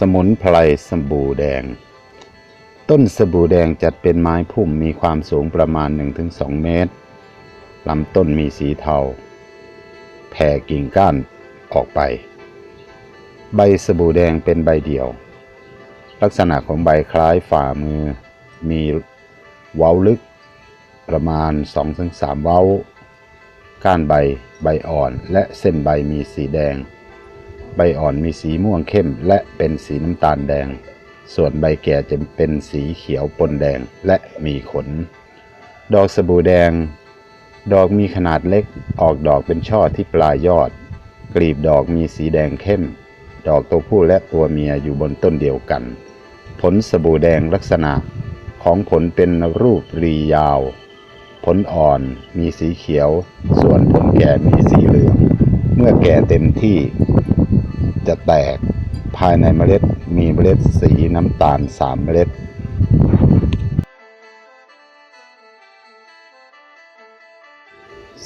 สมุนไพรสบู่แดง ต้นสบู่แดงจัดเป็นไม้พุ่มมีความสูงประมาณ 1-2 เมตรลำต้นมีสีเทา แผ่กิ่งก้านออกไป ใบสบู่แดงเป็นใบเดี่ยว ลักษณะของใบคล้ายฝ่ามือ มีเว้าลึก ประมาณ 2-3 เว้า ก้านใบ ใบอ่อน และเส้นใบมีสีแดง ใบอ่อนมีสีม่วงเข้มและเป็นสีน้ำตาลแดง ส่วนใบแก่จะเป็นสีเขียวปนแดงและมีขน ดอกสบู่แดง ดอกมีขนาดเล็ก ออกดอกเป็นช่อที่ปลายยอด กลีบดอกมีสีแดงเข้ม ดอกตัวผู้และตัวเมียอยู่บนต้นเดียวกัน ผลสบู่แดงลักษณะของผลเป็นรูปรียาว ผลอ่อนมีสีเขียว ส่วนผลแก่มีสีเหลือง เมื่อแก่เต็มที่ จะแตกภายในเมล็ดมีเมล็ดสีน้ำตาลสามเมล็ด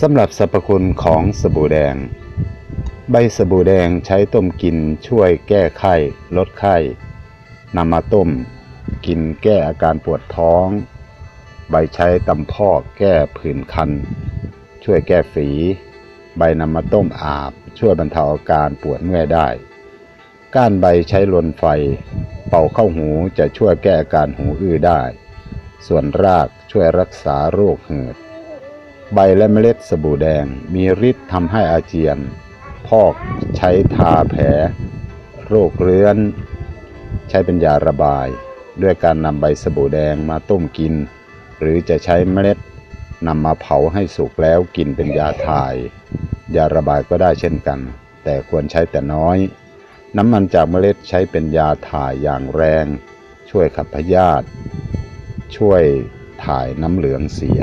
สำหรับสรรพคุณของสบู่แดง ใบสบู่แดงใช้ต้มกินช่วยแก้ไข้ ลดไข้นำมาต้ม กินแก้อาการปวดท้อง ใบใช้ตำพอกแก้ผื่นคัน ช่วยแก้ฝี ใบนำมาต้มอาบ ช่วยบรรเทาอาการปวดเมื่อยได้ ก้านใบใช้ลนไฟ เป่าเข้าหูจะช่วยแก้อาการหูอื้อได้ ส่วนรากช่วยรักษาโรคหืด ใบและเมล็ดสบู่แดงมีฤทธิ์ทำให้อาเจียน พอกใช้ทาแผล โรคเรื้อน ใช้เป็นยาระบาย ด้วยการนำใบสบู่แดงมาต้มกิน หรือจะใช้เมล็ดนำมาเผาให้สุกแล้วกินเป็นยาถ่าย ยาระบายก็ได้เช่นกัน แต่ควรใช้แต่น้อย น้ำมันจากเมล็ดใช้เป็นยาถ่ายอย่างแรง ช่วยขับพยาธิช่วยถ่ายน้ำเหลืองเสีย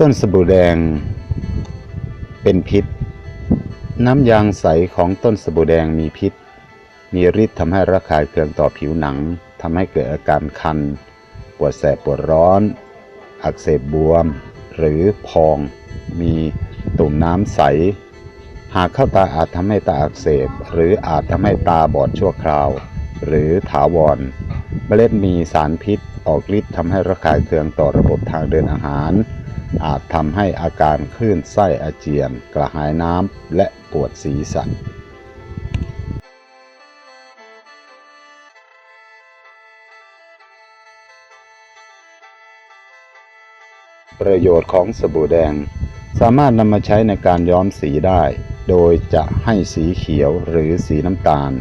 ต้นสบู่แดง เป็นพิษ น้ำยางใสของต้นสบู่แดงมีพิษ มีฤทธิ์ทำให้ระคายเคืองต่อผิวหนังทำให้เกิดอาการคัน ปวดแสบปวดร้อน อักเสบบวม หรือพอง มีตุ่มน้ำใส หากเข้าตาอาจทำให้ตาอักเสบ หรืออาจทำให้ตาบอดชั่วคราว หรือถาวร เมล็ดมีสารพิษออกฤทธิ์ทำให้ระคายเคืองต่อระบบทางเดินอาหาร อาจทำให้อาการคลื่นไส้อาเจียน กระหายน้ำและปวดศีรษะ ประโยชน์ของสบู่แดง สามารถนำมาใช้ในการย้อมสีได้ โดยจะให้สีเขียวหรือสีน้ำตาล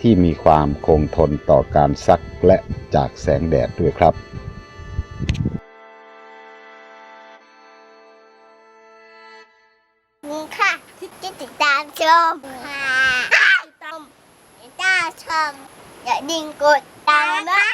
ที่มีความคงทนต่อการซักและจากแสงแดดด้วยครับนี่ค่ะที่ติดตามชมค่ะติดตามติดตามชมอย่าดิ่งกดตามนะ